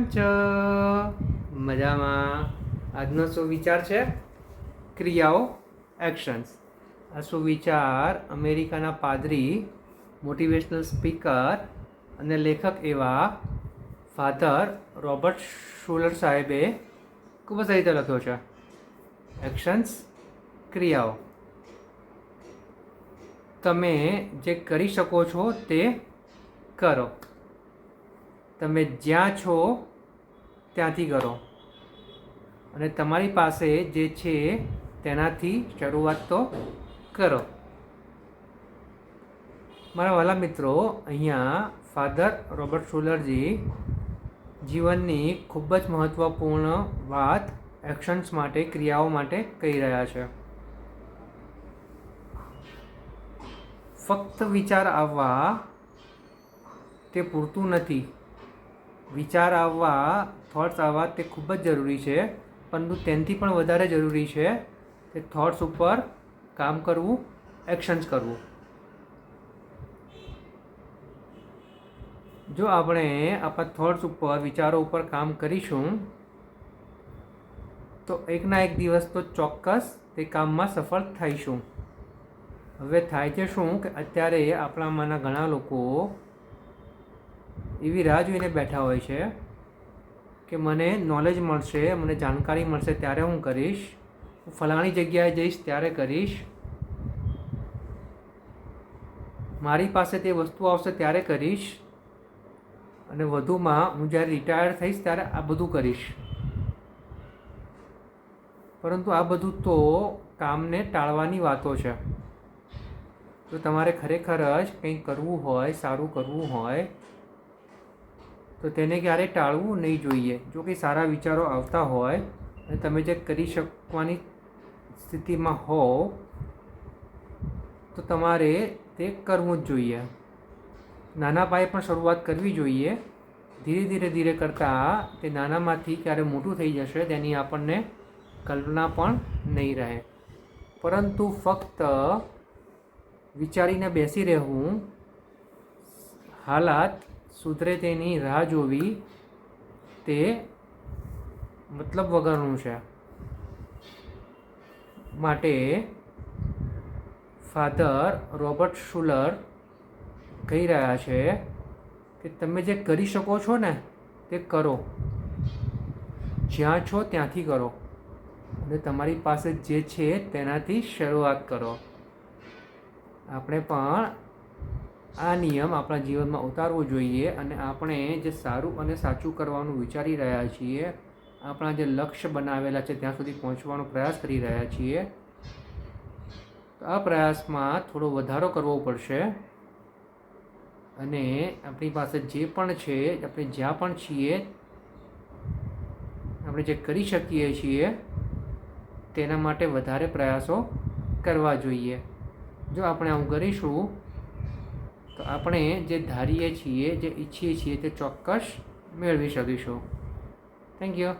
કેમ છો? મજામાં. આજનો સુવિચાર છે? ક્રિયાઓ એક્શન્સ આ સુવિચાર અમેરિકાના પાદરી મોટિવેશનલ સ્પીકર અને લેખક એવા ફાધર રોબર્ટ શુલર સાહેબે ખૂબ જ રીતે લખ્યો છે. એક્શન્સ ક્રિયાઓ. તમે જે કરી શકો છો તે કરો. તમે જ્યાં છો ત્યાંથી કરો. અને તમારી પાસે જે છે તેનાથી શરૂઆત તો કરો. મારા વાલા મિત્રો, અહીંયા ફાધર રોબર્ટ શુલરજી જીવનની ખૂબ જ મહત્ત્વપૂર્ણ વાત એક્શન્સ માટે, ક્રિયાઓ માટે કહી રહ્યા છે. ફક્ત વિચાર આવવા તે પૂરતું નથી. વિચાર આવવા થોટ્સ આવવા તે ખૂબ જ જરૂરી છે. પરંતુ તેનાથી પણ વધારે જરૂરી છે તે થોટ્સ ઉપર કામ કરવું એક્શન્સ કરવું. જો આપણે આપણા થોટ્સ ઉપર, વિચારો ઉપર કામ કરીશું, તો એકના એક દિવસ તો ચોક્કસ તે કામમાં સફળ થઈશું. હવે થાય છે શું કે અત્યારે આપણામાંના ઘણા લોકો એવી રાહ જોઈને બેઠા હોય છે કે મને નોલેજ મળશે, મને જાણકારી મળશે, ત્યારે હું કરીશ. હું ફલાણી જગ્યાએ જઈશ, ત્યારે કરીશ. મારી પાસે તે વસ્તુ આવશે, ત્યારે કરીશ. અને વધુમાં હું જ્યારે રિટાયર થઈશ, ત્યારે આ બધું કરીશ. પરંતુ આ બધું તો કામને ટાળવાની વાતો છે. તો તમારે ખરેખર જ કંઈક કરવું હોય, સારું કરવું હોય તો તેને ક્યારેય ટાળવું નહીં જોઈએ. જો કે સારા વિચારો આવતા હોય અને તમે જે કરી શકવાની સ્થિતિમાં હો, તો તમારે તે કરવું જ જોઈએ. નાના પાયે પણ શરૂઆત કરવી જોઈએ. ધીરે ધીરે ધીરે કરતાં તે નાનામાંથી ક્યારે મોટું થઈ જશે તેની આપણને કલ્પના પણ નહીં રહે. પરંતુ ફક્ત વિચારીને બેસી રહેવું હાલાત સુધરે તેની રાહ જોવી તે મતલબ વગરનું છે. માટે ફાધર રોબર્ટ શુલર કહી રહ્યા છે કે તમે જે કરી શકો છો ને તે કરો. જ્યાં છો ત્યાંથી કરો. અને તમારી પાસે જે છે તેનાથી શરૂઆત કરો. આપણે પણ આ નિયમ આપણા જીવનમાં ઉતારવો જોઈએ અને આપણે જે સારું અને સાચું કરવાનું વિચારી રહ્યા છીએ, આપણા જે લક્ષ્ય બનાવેલા છે ત્યાં સુધી પહોંચવાનો પ્રયાસ કરી રહ્યા છીએ આ પ્રયાસમાં થોડો વધારો કરવો પડશે. અને આપણી પાસે જે પણ છે, આપણે જ્યાં પણ છીએ, આપણે જે કરી શકીએ છીએ, તેના માટે વધારે પ્રયાસો કરવા જોઈએ. જો આપણે આવું કરીશું તો આપણે જે ધારીએ છીએ જે ઈચ્છીએ છીએ તે ચોક્કસ મેળવી શકીશું. Thank you